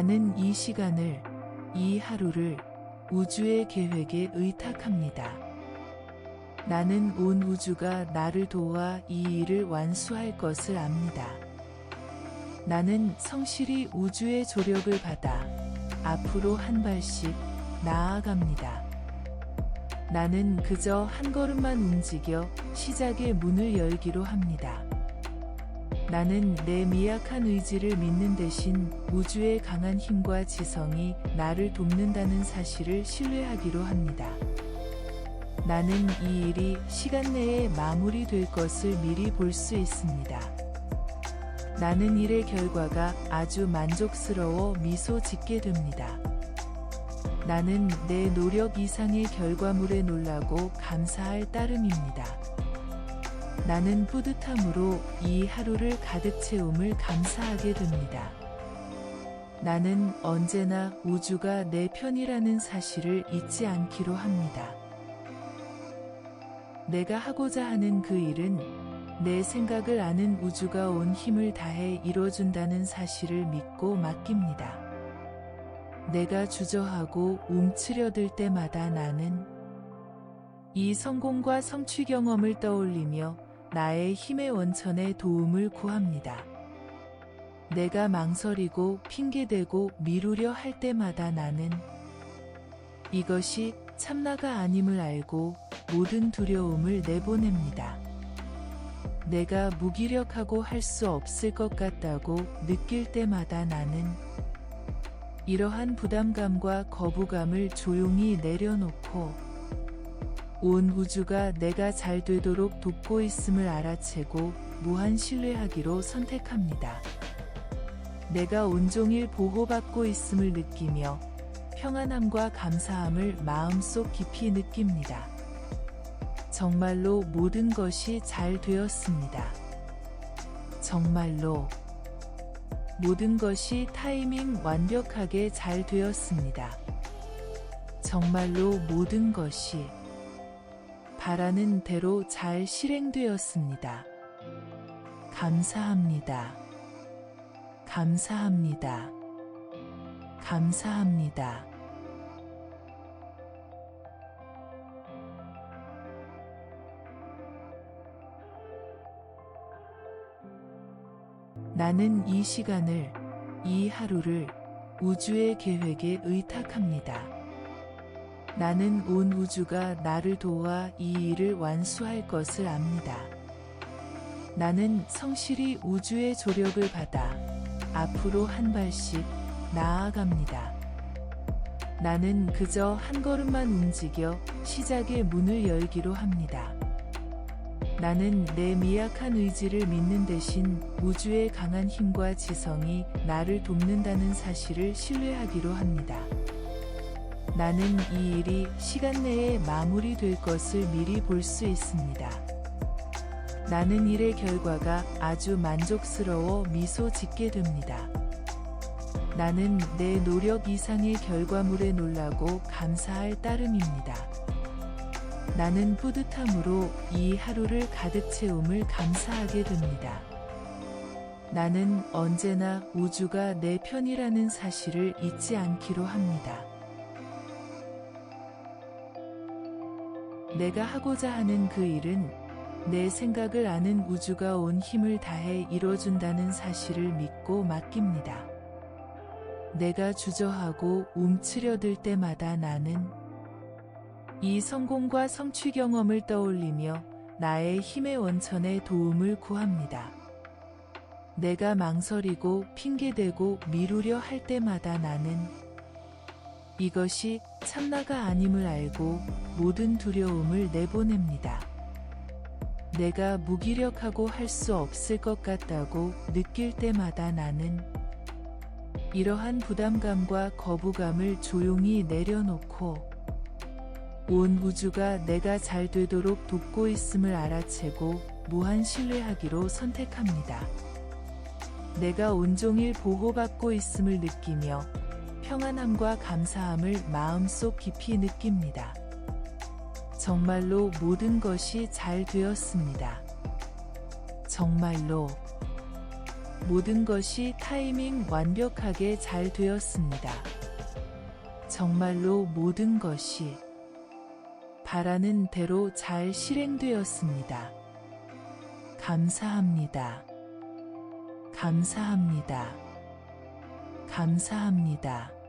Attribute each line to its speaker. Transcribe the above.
Speaker 1: 나는 이 시간을, 이 하루를 우주의 계획에 의탁합니다. 나는 온 우주가 나를 도와 이 일을 완수할 것을 압니다. 나는 성실히 우주의 조력을 받아 앞으로 한 발씩 나아갑니다. 나는 그저 한 걸음만 움직여 시작의 문을 열기로 합니다. 나는 내 미약한 의지를 믿는 대신 우주의 강한 힘과 지성이 나를 돕는다는 사실을 신뢰하기로 합니다. 나는 이 일이 시간 내에 마무리될 것을 미리 볼 수 있습니다. 나는 일의 결과가 아주 만족스러워 미소 짓게 됩니다. 나는 내 노력 이상의 결과물에 놀라고 감사할 따름입니다. 나는 뿌듯함으로 이 하루를 가득 채움을 감사하게 됩니다. 나는 언제나 우주가 내 편이라는 사실을 잊지 않기로 합니다. 내가 하고자 하는 그 일은 내 생각을 아는 우주가 온 힘을 다해 이뤄준다는 사실을 믿고 맡깁니다. 내가 주저하고 움츠려들 때마다 나는 이 성공과 성취 경험을 떠올리며 나의 힘의 원천에 도움을 구합니다. 내가 망설이고 핑계대고 미루려 할 때마다 나는 이것이 참나가 아님을 알고 모든 두려움을 내보냅니다. 내가 무기력하고 할 수 없을 것 같다고 느낄 때마다 나는 이러한 부담감과 거부감을 조용히 내려놓고 온 우주가 내가 잘 되도록 돕고 있음을 알아채고 무한 신뢰하기로 선택합니다. 내가 온종일 보호받고 있음을 느끼며 평안함과 감사함을 마음속 깊이 느낍니다. 정말로 모든 것이 잘 되었습니다. 정말로 모든 것이 타이밍 완벽하게 잘 되었습니다. 정말로 모든 것이 바라는 대로 잘 실행되었습니다. 감사합니다. 감사합니다. 감사합니다. 나는 이 시간을, 이 하루를 우주의 계획에 의탁합니다. 나는 온 우주가 나를 도와 이 일을 완수할 것을 압니다. 나는 성실히 우주의 조력을 받아 앞으로 한 발씩 나아갑니다. 나는 그저 한 걸음만 움직여 시작의 문을 열기로 합니다. 나는 내 미약한 의지를 믿는 대신 우주의 강한 힘과 지성이 나를 돕는다는 사실을 신뢰하기로 합니다. 나는 이 일이 시간 내에 마무리될 것을 미리 볼 수 있습니다. 나는 일의 결과가 아주 만족스러워 미소 짓게 됩니다. 나는 내 노력 이상의 결과물에 놀라고 감사할 따름입니다. 나는 뿌듯함으로 이 하루를 가득 채움을 감사하게 됩니다. 나는 언제나 우주가 내 편이라는 사실을 잊지 않기로 합니다. 내가 하고자 하는 그 일은 내 생각을 아는 우주가 온 힘을 다해 이뤄준다는 사실을 믿고 맡깁니다. 내가 주저하고 움츠려들 때마다 나는 이 성공과 성취 경험을 떠올리며 나의 힘의 원천에 도움을 구합니다. 내가 망설이고 핑계대고 미루려 할 때마다 나는 이것이 참나가 아님을 알고 모든 두려움을 내보냅니다. 내가 무기력하고 할 수 없을 것 같다고 느낄 때마다 나는 이러한 부담감과 거부감을 조용히 내려놓고 온 우주가 내가 잘 되도록 돕고 있음을 알아채고 무한 신뢰하기로 선택합니다. 내가 온종일 보호받고 있음을 느끼며 평안함과 감사함을 마음속 깊이 느낍니다. 정말로 모든 것이 잘 되었습니다. 정말로 모든 것이 타이밍 완벽하게 잘 되었습니다. 정말로 모든 것이 바라는 대로 잘 실행되었습니다. 감사합니다. 감사합니다. 감사합니다.